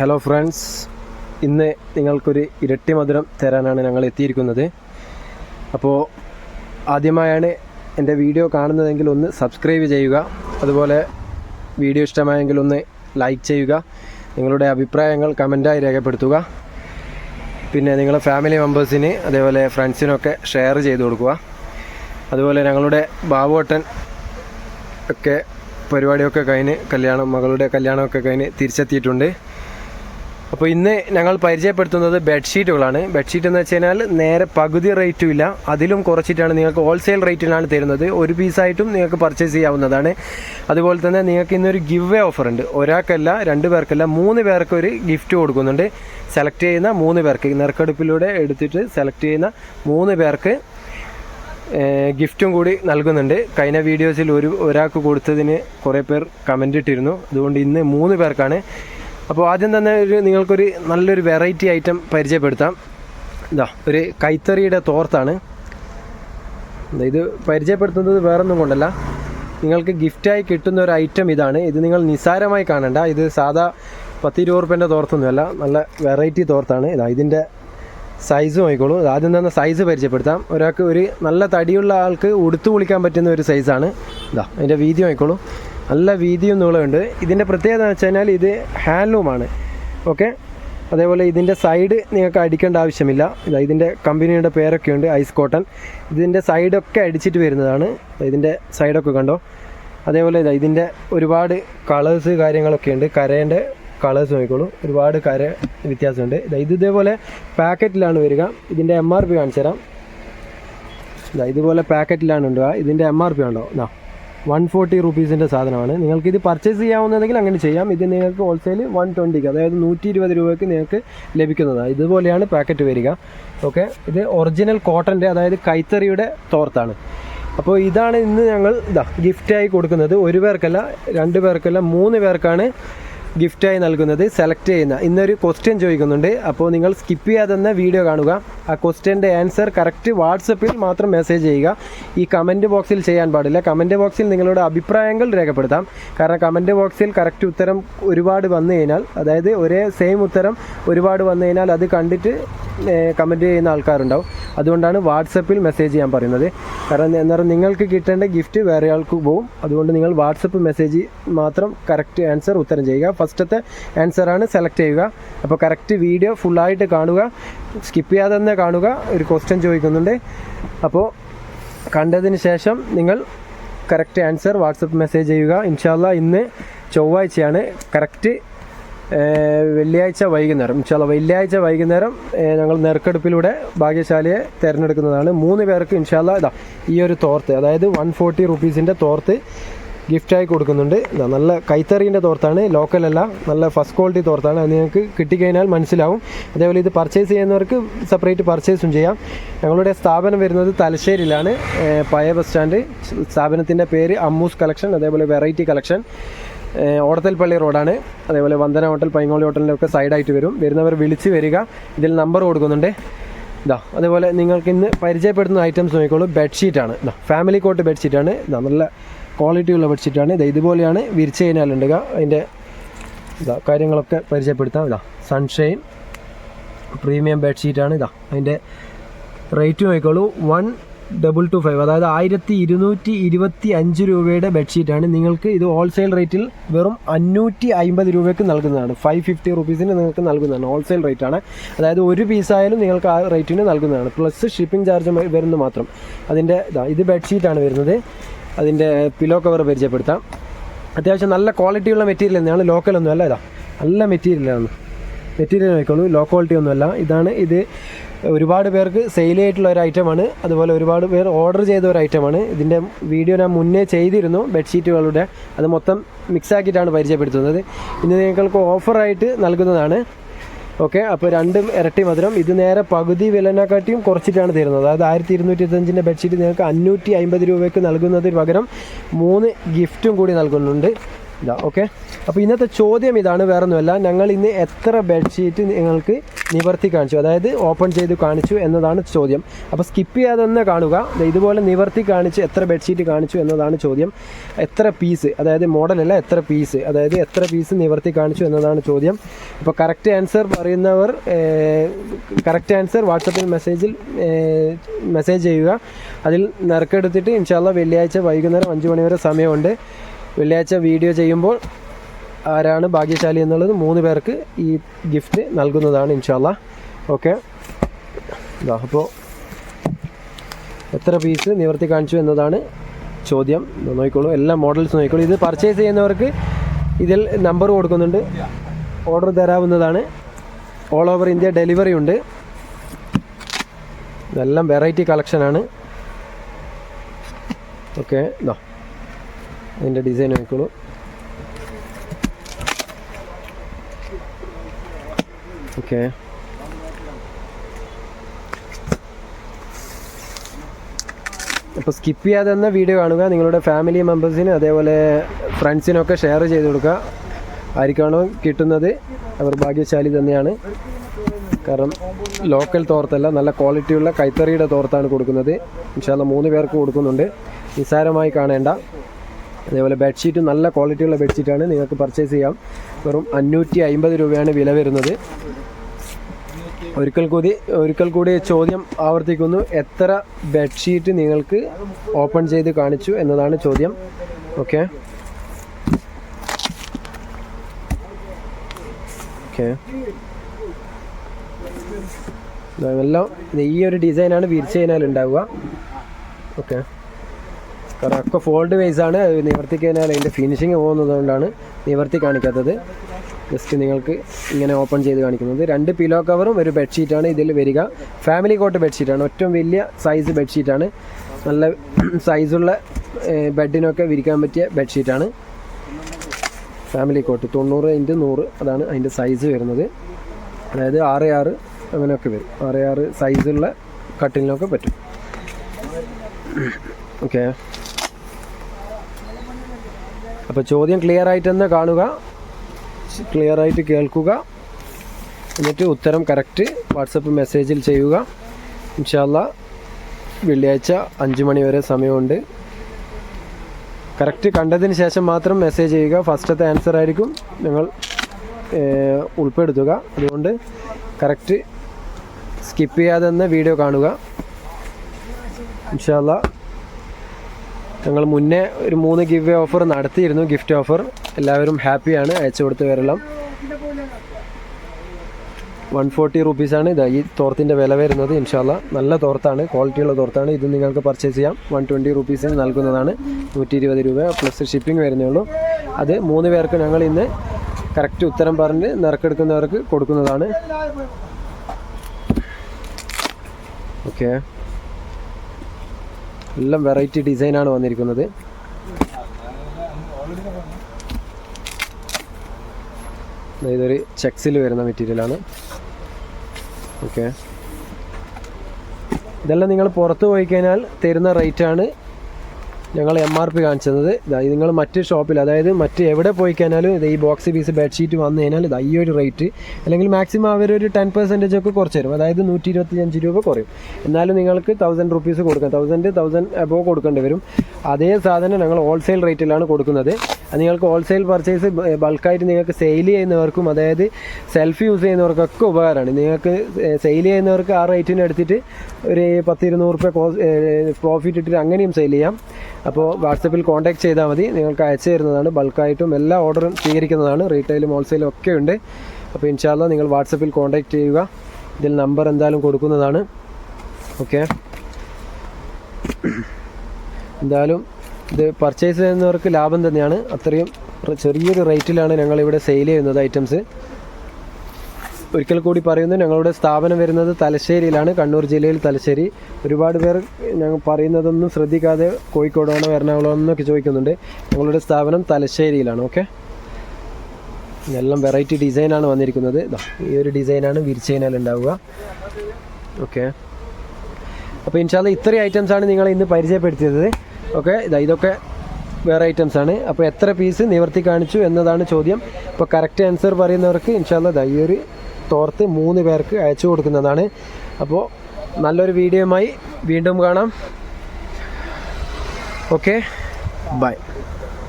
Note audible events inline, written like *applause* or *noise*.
Hello friends ഇന്ന് നിങ്ങൾക്കൊരു ഇരട്ടി മധുരം തരാനാണ് ഞങ്ങൾ എത്തിയിരിക്കുന്നത്. അപ്പോൾ ആദ്യമായാണ് എന്റെ വീഡിയോ കാണുന്നതെങ്കിൽ ഒന്ന് സബ്സ്ക്രൈബ് ചെയ്യുക. അതുപോലെ വീഡിയോ ഇഷ്ടമായെങ്കിൽ ഒന്ന് ലൈക്ക് ചെയ്യുക. നിങ്ങളുടെ അഭിപ്രായങ്ങൾ കമന്റായി രേഖപ്പെടുത്തുക. പിന്നെ നിങ്ങളുടെ ഫാമിലി മെമ്പേഴ്സിന് അതേപോലെ ഫ്രണ്ട്സിനൊക്കെ ഷെയർ ചെയ്ത് കൊടുക്കുക. അതുപോലെ ഞങ്ങളുടെ ബാബുവട്ടൻ ഒക്കെ പരിപാടിയൊക്കെ കഴിഞ്ഞ് കല്യാണം മകളുടെ കല്യാണമൊക്കെ കഴിഞ്ഞ് തിരിച്ചെത്തിയിട്ടുണ്ട്. അപ്പോൾ ഇന്ന് ഞങ്ങൾ പരിചയപ്പെടുത്തുന്നത് ബെഡ്ഷീറ്റുകളാണ്. ബെഡ്ഷീറ്റ് എന്ന് വെച്ച് കഴിഞ്ഞാൽ നേരെ പകുതി റേറ്റും ഇല്ല. അതിലും കുറച്ചിട്ടാണ് നിങ്ങൾക്ക് ഹോൾസെയിൽ റേറ്റിലാണ് തരുന്നത്. ഒരു പീസായിട്ടും നിങ്ങൾക്ക് പർച്ചേസ് ചെയ്യാവുന്നതാണ്. അതുപോലെ തന്നെ നിങ്ങൾക്ക് ഇന്നൊരു ഗിവ് എ ഓഫർ ഉണ്ട്. ഒരാൾക്കല്ല രണ്ട് പേർക്കല്ല മൂന്ന് പേർക്ക് ഒരു ഗിഫ്റ്റ് കൊടുക്കുന്നുണ്ട്. സെലക്ട് ചെയ്യുന്ന മൂന്ന് പേർക്ക്. നറുക്കെടുപ്പിലൂടെ എടുത്തിട്ട് സെലക്ട് ചെയ്യുന്ന മൂന്ന് പേർക്ക് ഗിഫ്റ്റും കൂടി നൽകുന്നുണ്ട്. കഴിഞ്ഞ വീഡിയോസിൽ ഒരു ഒരാൾക്ക് കൊടുത്തതിന് കുറേ പേർ കമന്റ് ഇട്ടിരുന്നു. അതുകൊണ്ട് ഇന്ന് മൂന്ന് പേർക്കാണ് അപ്പോൾ ആദ്യം തന്നെ ഒരു നിങ്ങൾക്കൊരു നല്ലൊരു വെറൈറ്റി ഐറ്റം പരിചയപ്പെടുത്താം. ഇതാ ഒരു കൈത്തറിയുടെ തോർത്താണ്. ഇത് പരിചയപ്പെടുത്തുന്നത് വേറൊന്നും കൊണ്ടല്ല. നിങ്ങൾക്ക് ഗിഫ്റ്റായി കിട്ടുന്ന ഒരു ഐറ്റം ഇതാണ്. ഇത് നിങ്ങൾ നിസ്സാരമായി കാണണ്ട. ഇത് സാധാ പത്ത് ഇരുപത് റുപ്യന്റെ തോർത്തൊന്നുമല്ല. നല്ല വെറൈറ്റി തോർത്താണ്. ഇതാ ഇതിന്റെ സൈസ് നോക്കിക്കോളൂ ആദ്യം തന്നെ സൈസ് പരിചയപ്പെടുത്താം. ഒരാൾക്ക് ഒരു നല്ല തടിയുള്ള ആൾക്ക് ഉടുത്തു കുളിക്കാൻ പറ്റുന്ന ഒരു സൈസാണ് ഇതാ അതിന്റെ വീതി നോക്കിക്കോളൂ നല്ല വീതിയും നീളമുണ്ട് ഇതിന്റെ പ്രത്യേകത എന്ന് വെച്ച് കഴിഞ്ഞാൽ ഇത് ഹാൻഡ്ലൂമാണ് ഓക്കെ അതേപോലെ ഇതിന്റെ സൈഡ് നിങ്ങൾക്ക് അടിക്കേണ്ട ആവശ്യമില്ല. ഇതാ ഇതിന്റെ കമ്പനിയുടെ പേരൊക്കെ ഉണ്ട് ഐസ് കോട്ടൺ. ഇതിന്റെ സൈഡൊക്കെ അടിച്ചിട്ട് വരുന്നതാണ്. ഇതിന്റെ സൈഡൊക്കെ കണ്ടോ? അതേപോലെ ഇതാ ഇതിന്റെ ഒരുപാട് കളേഴ്സ് കാര്യങ്ങളൊക്കെ ഉണ്ട്. കരേന്റെ കളേഴ്സ് നോക്കിക്കോളൂ. ഒരുപാട് കര വ്യത്യാസമുണ്ട്. ഇതാ ഇത് ഇതേപോലെ പാക്കറ്റിലാണ് വരിക. ഇതിന്റെ എം ആർ പി കാണിച്ചു തരാം ഇതാ ഇതുപോലെ പാക്കറ്റിലാണ് ഉണ്ടാവുക ഇതിന്റെ എം ആർ പി ഉണ്ടോ ഇതാ. വൺ ഫോർട്ടി റുപ്പീസിന്റെ സാധനമാണ്. നിങ്ങൾക്ക് ഇത് പർച്ചേസ് ചെയ്യാവുന്നതെങ്കിൽ അങ്ങനെ ചെയ്യാം. ഇത് നിങ്ങൾക്ക് ഹോൾസെയിൽ വൺ ട്വന്റിക്ക് അതായത് നൂറ്റി ഇരുപത് രൂപയ്ക്ക് നിങ്ങൾക്ക് ലഭിക്കുന്നതാണ് ഇതുപോലെയാണ് പാക്കറ്റ് വരിക. ഓക്കെ ഇത് ഒറിജിനൽ കോട്ടന്റെ അതായത് കൈത്തറിയുടെ തോർത്താണ്. അപ്പോൾ ഇതാണ് ഇന്ന് ഞങ്ങൾ ഇതാ ഗിഫ്റ്റായി കൊടുക്കുന്നത്. ഒരു പേർക്കല്ല രണ്ട് പേർക്കല്ല മൂന്ന് പേർക്കാണ് ഗിഫ്റ്റായി നൽകുന്നത് സെലക്ട് ചെയ്യുന്ന ഇന്നൊരു ക്വസ്റ്റ്യൻ ചോദിക്കുന്നുണ്ട്. അപ്പോൾ നിങ്ങൾ സ്കിപ്പ് ചെയ്യാതെ തന്നെ വീഡിയോ കാണുക. ആ ക്വസ്റ്റ്യന്റെ ആൻസർ കറക്റ്റ് വാട്സപ്പിൽ മാത്രം മെസ്സേജ് ചെയ്യുക. ഈ കമന്റ് ബോക്സിൽ ചെയ്യാൻ പാടില്ല. കമന്റ് ബോക്സിൽ നിങ്ങളുടെ അഭിപ്രായങ്ങൾ രേഖപ്പെടുത്താം. കാരണം കമന്റ് ബോക്സിൽ കറക്റ്റ് ഉത്തരം ഒരുപാട് വന്നു കഴിഞ്ഞാൽ അതായത് ഒരേ സെയിം ഉത്തരം ഒരുപാട് വന്നു കഴിഞ്ഞാൽ അത് കണ്ടിട്ട് കമന്റ് ചെയ്യുന്ന ആൾക്കാരുണ്ടാവും. അതുകൊണ്ടാണ് വാട്സപ്പിൽ മെസ്സേജ് ചെയ്യാൻ പറയുന്നത്. കാരണം എന്ന് പറഞ്ഞാൽ നിങ്ങൾക്ക് കിട്ടേണ്ട ഗിഫ്റ്റ് വേറെ ആൾക്ക് പോകും അതുകൊണ്ട് നിങ്ങൾ വാട്സപ്പ് മെസ്സേജ് മാത്രം കറക്റ്റ് ആൻസർ ഉത്തരം ചെയ്യുക. ഫസ്റ്റത്തെ ആൻസറാണ് സെലക്ട് ചെയ്യുക. അപ്പോൾ കറക്റ്റ് വീഡിയോ ഫുള്ളായിട്ട് കാണുക. സ്കിപ്പ് ചെയ്യാതെ തന്നെ കാണുക. ഒരു ക്വസ്റ്റ്യൻ ചോദിക്കുന്നുണ്ട്. അപ്പോൾ കണ്ടതിന് ശേഷം നിങ്ങൾ കറക്റ്റ് ആൻസർ വാട്സപ്പ് മെസ്സേജ് ചെയ്യുക. ഇൻഷാല്ല ഇന്ന് ചൊവ്വാഴ്ചയാണ് കറക്റ്റ് വെള്ളിയാഴ്ച വൈകുന്നേരം ഇൻഷാല്ല വെള്ളിയാഴ്ച വൈകുന്നേരം ഞങ്ങൾ നെറുക്കെടുപ്പിലൂടെ ഭാഗ്യശാലയെ തിരഞ്ഞെടുക്കുന്നതാണ്. മൂന്ന് പേർക്ക് ഇൻഷാല്ല ഇതാ ഈ ഒരു തോർത്ത് അതായത് വൺ ഫോർട്ടി റുപ്പീസിന്റെ തോർത്ത് ഗിഫ്റ്റായി കൊടുക്കുന്നുണ്ട്. നല്ല കൈത്തറീന്റെ തോർത്താണ് ലോക്കലല്ല നല്ല ഫസ്റ്റ് ക്വാളിറ്റി തോർത്താണ്. അത് നിങ്ങൾക്ക് കിട്ടിക്കഴിഞ്ഞാൽ മനസ്സിലാവും. അതേപോലെ ഇത് പർച്ചേസ് ചെയ്യുന്നവർക്ക് സെപ്പറേറ്റ് പർച്ചേസും ചെയ്യാം. ഞങ്ങളുടെ സ്ഥാപനം വരുന്നത് തലശ്ശേരിയിലാണ്. പഴയ ബസ് സ്റ്റാൻഡ് സ്ഥാപനത്തിന്റെ പേര് അമ്മൂസ് കളക്ഷൻ അതേപോലെ വെറൈറ്റി കളക്ഷൻ ഓടത്തൽപ്പള്ളി റോഡാണ്. അതേപോലെ വന്ദന ഹോട്ടൽ പൈങ്ങോളി ഹോട്ടലിന്റെ ഒക്കെ സൈഡായിട്ട് വരും. വരുന്നവർ വിളിച്ച് വരിക. ഇതിൽ നമ്പർ കൊടുക്കുന്നുണ്ട്. ഇതാ അതേപോലെ നിങ്ങൾക്ക് ഇന്ന് പരിചയപ്പെടുത്തുന്ന ഐറ്റംസ് നോക്കിക്കോളൂ. ബെഡ്ഷീറ്റാണ് ഇതാ ഫാമിലി കോട്ട് ബെഡ്ഷീറ്റാണ് ഇതാ നല്ല ക്വാളിറ്റി ഉള്ള ബെഡ്ഷീറ്റാണ് ഇത് ഇതുപോലെയാണ് വിരിച്ച് കഴിഞ്ഞാൽ ഉണ്ടാകുക അതിന്റെ ഇതാ കാര്യങ്ങളൊക്കെ പരിചയപ്പെടുത്താം. ഇതാ സൺഷൈൻ പ്രീമിയം ബെഡ്ഷീറ്റാണ് ഇതാ അതിന്റെ റേറ്റ് നോക്കിക്കോളൂ. വൺ ഡബിൾ ടു ഫൈവ് അതായത് ആയിരത്തി ഇരുന്നൂറ്റി ഇരുപത്തി അഞ്ച് രൂപയുടെ ബെഡ്ഷീറ്റാണ്. നിങ്ങൾക്ക് ഇത് ഹോൾസെയിൽ റേറ്റിൽ വെറും അഞ്ഞൂറ്റി അമ്പത് രൂപയ്ക്ക് നൽകുന്നതാണ്. ഫൈവ് ഫിഫ്റ്റി റുപ്പീസിന് നിങ്ങൾക്ക് നൽകുന്നതാണ്. ഹോൾസെയിൽ റേറ്റാണ് അതായത് ഒരു പീസായാലും നിങ്ങൾക്ക് ആ റേറ്റിന് നൽകുന്നതാണ്. പ്ലസ് ഷിപ്പിംഗ് ചാർജ് വരുന്നത് മാത്രം. അതിന്റെ ഇതാ ഇത് ബെഡ്ഷീറ്റാണ് വരുന്നത്. അതിന്റെ പിലോ കവർ പരിചയപ്പെടുത്താം. അത്യാവശ്യം നല്ല ക്വാളിറ്റിയുള്ള മെറ്റീരിയൽ തന്നെയാണ് ലോക്കലൊന്നും അല്ല ഇതാ നല്ല മെറ്റീരിയലാണ് മെറ്റീരിയൽ നോക്കിക്കോളൂ. ലോ ക്വാളിറ്റി ഒന്നുമല്ല. ഇതാണ് ഇത് ഒരുപാട് പേർക്ക് സെയിൽ ആയിട്ടുള്ള ഒരു ഐറ്റമാണ് അതുപോലെ ഒരുപാട് പേർ ഓർഡർ ചെയ്ത ഒരു ഐറ്റമാണ് ഇതിന്റെ വീഡിയോ ഞാൻ മുന്നേ ചെയ്തിരുന്നു ബെഡ്ഷീറ്റുകളുടെ അത് മൊത്തം മിക്സ് ആക്കിയിട്ടാണ് പരിചയപ്പെടുത്തുന്നത്. ഇന്ന് നിങ്ങൾക്ക് ഓഫറായിട്ട് നൽകുന്നതാണ്. ഓക്കെ അപ്പോൾ രണ്ടും ഇരട്ടി മധുരം. ഇത് നേരെ പകുതി വിലനെക്കാട്ടിയും കുറച്ചിട്ടാണ് തരുന്നത്. അതായത് ആയിരത്തി ഇരുന്നൂറ്റി ഇരുപത്തഞ്ചിന്റെ ബെഡ്ഷീറ്റ് നിങ്ങൾക്ക് അഞ്ഞൂറ്റി അമ്പത് രൂപയ്ക്ക് നൽകുന്നതിന് പകരം മൂന്ന് ഗിഫ്റ്റും കൂടി നൽകുന്നുണ്ട്. ഇതാ ഓക്കെ അപ്പോൾ ഇന്നത്തെ ചോദ്യം ഇതാണ് വേറൊന്നുമല്ല. ഞങ്ങൾ ഇന്ന് എത്ര ബെഡ്ഷീറ്റ് നിങ്ങൾക്ക് നിവർത്തി കാണിച്ചു? അതായത് ഓപ്പൺ ചെയ്ത് കാണിച്ചു എന്നതാണ് ചോദ്യം. അപ്പോൾ സ്കിപ്പ് ചെയ്യാതെ തന്നെ കാണുക. ഇതുപോലെ നിവർത്തി കാണിച്ച് എത്ര ബെഡ്ഷീറ്റ് കാണിച്ചു എന്നതാണ് ചോദ്യം. എത്ര പീസ് അതായത് മോഡലല്ല എത്ര പീസ് അതായത് എത്ര പീസ് നിവർത്തി കാണിച്ചു എന്നതാണ് ചോദ്യം. അപ്പോൾ കറക്റ്റ് ആൻസർ പറയുന്നവർ കറക്റ്റ് ആൻസർ വാട്സപ്പിൽ മെസ്സേജിൽ മെസ്സേജ് ചെയ്യുക. അതിൽ നറുക്കെടുത്തിട്ട് ഇൻഷാല്ല വെള്ളിയാഴ്ച വൈകുന്നേരം അഞ്ച് മണിവരെ സമയമുണ്ട്. വെള്ളിയാഴ്ച വീഡിയോ ചെയ്യുമ്പോൾ ആരാണ് ഭാഗ്യശാലി എന്നുള്ളത് മൂന്ന് പേർക്ക് ഈ ഗിഫ്റ്റ് നൽകുന്നതാണ് ഇൻഷാല്ല ഓക്കെ അപ്പോൾ എത്ര പീസ് നിവർത്തി കാണിച്ചു എന്നതാണ് ചോദ്യം. നോക്കിക്കോളൂ. എല്ലാ മോഡൽസ് നോക്കിക്കോളൂ. ഇത് പർച്ചേസ് ചെയ്യുന്നവർക്ക് ഇതിൽ നമ്പർ കൊടുക്കുന്നുണ്ട്. ഓർഡർ തരാവുന്നതാണ്. ഓൾ ഓവർ ഇന്ത്യ ഡെലിവറി ഉണ്ട്. ഇതെല്ലാം വെറൈറ്റി കളക്ഷനാണ് ഓക്കെ ഇതാ അതിന്റെ ഡിസൈൻ നോക്കിക്കോളൂ ഓക്കെ അപ്പോൾ സ്കിപ്പ് ചെയ്യാതെ തന്നെ വീഡിയോ കാണുക. നിങ്ങളുടെ ഫാമിലി മെമ്പേഴ്സിന് അതേപോലെ ഫ്രണ്ട്സിനൊക്കെ ഷെയർ ചെയ്ത് കൊടുക്കുക. ആർക്കാണോ കിട്ടുന്നത്. അവർ ഭാഗ്യശാലി തന്നെയാണ്. കാരണം ലോക്കൽ തോർത്തല്ല നല്ല ക്വാളിറ്റിയുള്ള കൈത്തറിയുടെ തോർത്താണ് കൊടുക്കുന്നത്. ഇൻഷാല്ല മൂന്ന് പേർക്ക് കൊടുക്കുന്നുണ്ട്. നിസ്സാരമായി കാണേണ്ട. അതേപോലെ ബെഡ്ഷീറ്റ് നല്ല ക്വാളിറ്റിയുള്ള ബെഡ്ഷീറ്റാണ് നിങ്ങൾക്ക് പർച്ചേസ് ചെയ്യാം. വെറും അഞ്ഞൂറ്റി അമ്പത് രൂപയാണ് വില വരുന്നത്. ഒരിക്കൽ കൂടി ഒരിക്കൽ കൂടി ചോദ്യം ആവർത്തിക്കുന്നു. എത്ര ബെഡ്ഷീറ്റ് നിങ്ങൾക്ക് ഓപ്പൺ ചെയ്ത് കാണിച്ചു എന്നതാണ് ചോദ്യം. ഓക്കെ. ഓക്കെ. എല്ലാം ഈ ഒരു ഡിസൈനാണ് കഴിഞ്ഞാൽ ഉണ്ടാവുക. ഓക്കെ. കാരണം ഒക്കെ ഫോൾഡ് വൈസ് ആണ് നിവർത്തി കഴിഞ്ഞാൽ അതിന്റെ ഫിനിഷിങ് പോകുന്നത് കൊണ്ടാണ് നിവർത്തി കാണിക്കാത്തത്. ജസ്റ്റ് നിങ്ങൾക്ക് ഇങ്ങനെ ഓപ്പൺ ചെയ്ത് കാണിക്കുന്നത്. രണ്ട് പിലോ കവറും ഒരു ബെഡ്ഷീറ്റാണ് ഇതിൽ വരിക. ഫാമിലി കോട്ട് ബെഡ്ഷീറ്റാണ് ഏറ്റവും വലിയ സൈസ് ബെഡ്ഷീറ്റാണ് നല്ല *clears throat* സൈസുള്ള ബെഡിനൊക്കെ വിരിക്കാൻ പറ്റിയ ബെഡ്ഷീറ്റാണ് ഫാമിലി കോട്ട് തൊണ്ണൂറ് ഇന്റു നൂറ് അതാണ് അതിന്റെ സൈസ് വരുന്നത്. അതായത് ആറ് ആറ് അങ്ങനെയൊക്കെ വരും. ആറ് ആറ് സൈസുള്ള കട്ടിലിനൊക്കെ പറ്റും. ഓക്കെ അപ്പോൾ ചോദ്യം ക്ലിയർ ആയിട്ടെന്ന് കാണുക. ക്ലിയർ ആയിട്ട് കേൾക്കുക. എന്നിട്ട് ഉത്തരം കറക്റ്റ് വാട്സപ്പ് മെസ്സേജിൽ ചെയ്യുക. ഇൻഷാല്ല വെള്ളിയാഴ്ച അഞ്ച് മണി വരെ സമയമുണ്ട്. കറക്റ്റ് കണ്ടതിന് ശേഷം മാത്രം മെസ്സേജ് ചെയ്യുക. ഫസ്റ്റത്തെ ആൻസർ ആയിരിക്കും നിങ്ങൾ ഉൾപ്പെടുത്തുക. അതുകൊണ്ട് കറക്റ്റ് സ്കിപ്പ് ചെയ്യാതെ തന്നെ വീഡിയോ കാണുക. ഇൻഷാല്ല ഞങ്ങൾ മുന്നേ ഒരു മൂന്ന് ഗിവ് ഓഫർ നടത്തിയിരുന്നു ഗിഫ്റ്റ് ഓഫർ എല്ലാവരും ഹാപ്പിയാണ് അയച്ചു കൊടുത്തവരെല്ലാം വൺ ഫോർട്ടി റുപ്പീസാണ് ഇത് ഈ തോർത്തിന്റെ വില വരുന്നത്. ഇൻഷാല്ല നല്ല തോർത്താണ് ക്വാളിറ്റിയുള്ള തോർത്താണ്. ഇത് നിങ്ങൾക്ക് പർച്ചേസ് ചെയ്യാം. വൺ ട്വന്റി റുപ്പീസിന് നൽകുന്നതാണ്. നൂറ്റി ഇരുപത് രൂപ പ്ലസ് ഷിപ്പിംഗ് വരുന്നേ ഉള്ളൂ. അത് മൂന്ന് പേർക്ക് ഞങ്ങൾ ഇന്ന് കറക്റ്റ് ഉത്തരം പറഞ്ഞ് നിറക്കെടുക്കുന്നവർക്ക് കൊടുക്കുന്നതാണ്. ഓക്കെ എല്ലാം വെറൈറ്റി ഡിസൈനാണ് വന്നിരിക്കുന്നത്. ഇതൊരു ചെക്സിൽ വരുന്ന മെറ്റീരിയലാണ് ഓക്കെ ഇതെല്ലാം നിങ്ങൾ പുറത്ത് പോയി കഴിഞ്ഞാൽ തരുന്ന റേറ്റാണ് ഞങ്ങൾ എം ആർ പി കാണിച്ചത്. ഇതാ നിങ്ങൾ മറ്റ് ഷോപ്പിൽ അതായത് മറ്റ് എവിടെ പോയി കഴിഞ്ഞാലും ഇത് ഈ ബോക്സ് പീസ് ബെഡ്ഷീറ്റ് വന്നു കഴിഞ്ഞാൽ ഇത് ഈ ഒരു റേറ്റ് അല്ലെങ്കിൽ മാക്സിമം അവരൊരു ടെൻ പെർസെന്റേജ് ഒക്കെ കുറച്ച് തരും. അതായത് നൂറ്റി ഇരുപത്തിയഞ്ച് രൂപ കുറയും. എന്നാലും നിങ്ങൾക്ക് തൗസൻഡ് റുപ്പീസ് കൊടുക്കാം. തൗസൻഡ് തൗസൻഡ് എബോ കൊടുക്കേണ്ടി വരും. അതേ സാധനം ഞങ്ങൾ ഹോൾസെയിൽ റേറ്റിലാണ് കൊടുക്കുന്നത്. നിങ്ങൾക്ക് ഹോൾസെയിൽ പർച്ചേസ് ബൾക്കായിട്ട് നിങ്ങൾക്ക് സെയിൽ ചെയ്യുന്നവർക്കും അതായത് സെൽഫ് യൂസ് ചെയ്യുന്നവർക്കൊക്കെ ഉപകാരമാണ്. നിങ്ങൾക്ക് സെയിൽ ചെയ്യുന്നവർക്ക് ആ റേറ്റിന് എടുത്തിട്ട് ഒരു പത്ത് ഇരുന്നൂറ് റുപ്യ പ്രോഫിറ്റ് ഇട്ടിട്ട് അങ്ങനെയും സെയിൽ ചെയ്യാം. അപ്പോൾ വാട്സപ്പിൽ കോൺടാക്ട് ചെയ്താൽ മതി. നിങ്ങൾക്ക് അയച്ചു തരുന്നതാണ്. ബൾക്കായിട്ടും എല്ലാ ഓർഡറും സ്വീകരിക്കുന്നതാണ്. റീറ്റെയിലും ഹോൾസെയിലും ഒക്കെ ഉണ്ട്. അപ്പോൾ ഇൻഷാല്ല നിങ്ങൾ വാട്സപ്പിൽ കോൺടാക്ട് ചെയ്യുക. ഇതിൽ നമ്പർ എന്തായാലും കൊടുക്കുന്നതാണ്. ഓക്കെ എന്തായാലും ഇത് പർച്ചേസ് ചെയ്യുന്നവർക്ക് ലാഭം തന്നെയാണ്. അത്രയും ചെറിയൊരു റേറ്റിലാണ് ഞങ്ങൾ ഇവിടെ സെയിൽ ചെയ്യുന്നത് ഐറ്റംസ് ഒരിക്കൽ കൂടി പറയുന്നു ഞങ്ങളുടെ സ്ഥാപനം വരുന്നത് തലശ്ശേരിയിലാണ് കണ്ണൂർ ജില്ലയിൽ തലശ്ശേരി. ഒരുപാട് പേർ ഞങ്ങൾ പറയുന്നതൊന്നും ശ്രദ്ധിക്കാതെ കോഴിക്കോടാണോ എറണാകുളം എന്നൊക്കെ ചോദിക്കുന്നുണ്ട്. ഞങ്ങളുടെ സ്ഥാപനം തലശ്ശേരിയിലാണ് ഓക്കെ എല്ലാം വെറൈറ്റി ഡിസൈനാണ് വന്നിരിക്കുന്നത്. ഈ ഒരു ഡിസൈനാണ് വിരിച്ചതിനാൽ ഉണ്ടാവുക ഓക്കെ അപ്പോൾ ഇൻഷാല്ല ഇത്രയും ഐറ്റംസാണ് നിങ്ങളെ ഇന്ന് പരിചയപ്പെടുത്തിയത്. ഓക്കെ ഇതാ ഇതൊക്കെ വേറെ ഐറ്റംസ് ആണ്. അപ്പോൾ എത്ര പീസ് നിവർത്തി കാണിച്ചു എന്നതാണ് ചോദ്യം. അപ്പോൾ കറക്റ്റ് ആൻസർ പറയുന്നവർക്ക് ഇൻഷാല്ല ഈ ഒരു തോർത്ത് മൂന്ന് പേർക്ക് അയച്ചു കൊടുക്കുന്നതാണ്. അപ്പോൾ നല്ലൊരു വീഡിയോയുമായി വീണ്ടും കാണാം. Okay bye